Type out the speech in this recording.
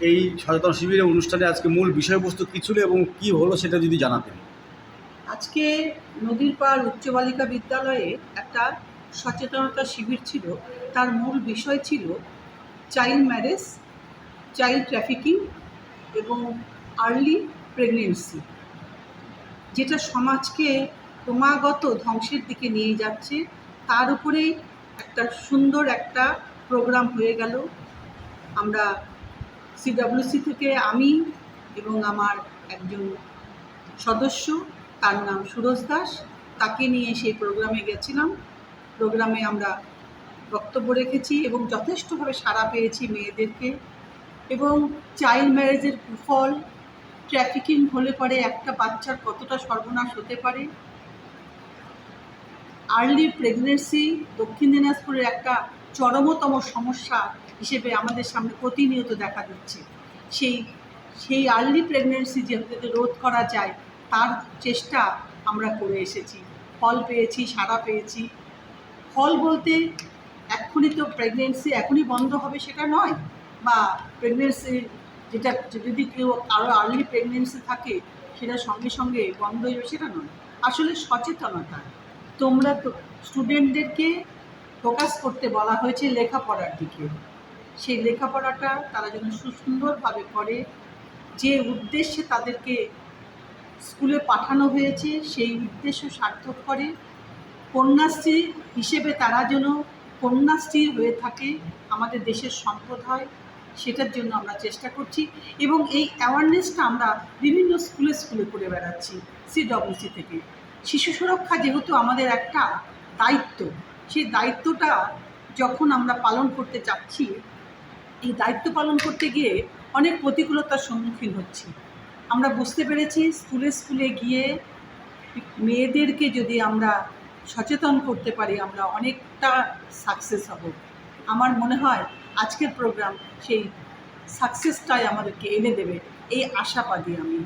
এই সচেতন শিবিরের অনুষ্ঠানে আজকে মূল বিষয়বস্তু কী ছিল এবং কী হলো সেটা যদি জানাতেন। আজকে নদীর পাড় উচ্চ বালিকা বিদ্যালয়ে একটা সচেতনতা শিবির ছিল। তার মূল বিষয় ছিল চাইল্ড ম্যারেজ চাইল্ড ট্রাফিকিং এবং আর্লি প্রেগনেন্সি যেটা সমাজকে ক্রমাগত ধ্বংসের দিকে নিয়ে যাচ্ছে। তার উপরেই একটা সুন্দর একটা প্রোগ্রাম হয়ে গেল। আমরা সিডাব্লিউসি থেকে আমি এবং আমার একজন সদস্য, তার নাম সুরজ দাস। তাকে নিয়ে সেই প্রোগ্রামে গেছিলাম। প্রোগ্রামে আমরা বক্তব্য রেখেছি এবং যথেষ্টভাবে সাড়া পেয়েছি মেয়েদেরকে এবং চাইল্ড ম্যারেজের কুফল ট্রাফিকিং হলে পরে একটা বাচ্চার কতটা সর্বনাশ হতে পারে। আর্লি প্রেগনেন্সি দক্ষিণ দিনাজপুরের একটা চরমতম সমস্যা হিসেবে আমাদের সামনে প্রতিনিয়ত দেখা দিচ্ছে। সেই সেই আর্লি প্রেগনেন্সি যাতে রোধ করা যায়, তার চেষ্টা আমরা করে এসেছি। ফল পেয়েছি সাড়া পেয়েছি। ফল বলতে এক্ষুনি তো প্রেগনেন্সি এখনই বন্ধ হবে সেটা নয়, বা প্রেগনেন্সি যেটা, যদি কেউ আরও আর্লি প্রেগনেন্সি থাকে, সেটা সঙ্গে সঙ্গে বন্ধ হয়ে সেটা নয়। আসলে সচেতনতা। তোমরা তো স্টুডেন্টদেরকে ফোকাস করতে বলা হয়েছে লেখাপড়ার দিকে। সেই লেখাপড়াটা তারা যেন সুন্দরভাবে করে, যে উদ্দেশ্যে তাদেরকে স্কুলে পাঠানো হয়েছে, সেই উদ্দেশ্য সার্থক করে, কন্যাশ্রী হিসেবে তারা যেন কন্যাশ্রী হয়ে থাকে আমাদের দেশের সম্পদ হয় সেটার জন্য আমরা চেষ্টা করছি এবং এই অ্যাওয়ারনেসটা আমরা বিভিন্ন স্কুলে স্কুলে করে বেড়াচ্ছি সিডব্লিউসি থেকে। শিশু সুরক্ষা যেহেতু আমাদের একটা দায়িত্ব সেই দায়িত্বটা যখন আমরা পালন করতে চাচ্ছি, এই দায়িত্ব পালন করতে গিয়ে অনেক প্রতিকূলতার সম্মুখীন হচ্ছি। আমরা বুঝতে পেরেছি স্কুলে স্কুলে গিয়ে মেয়েদেরকে যদি আমরা সচেতন করতে পারি, আমরা অনেকটা সাকসেস হব। আমার মনে হয় আজকের প্রোগ্রাম সেই সাকসেসটাই আমাদেরকে এনে দেবে। এই আশাবাদী আমি।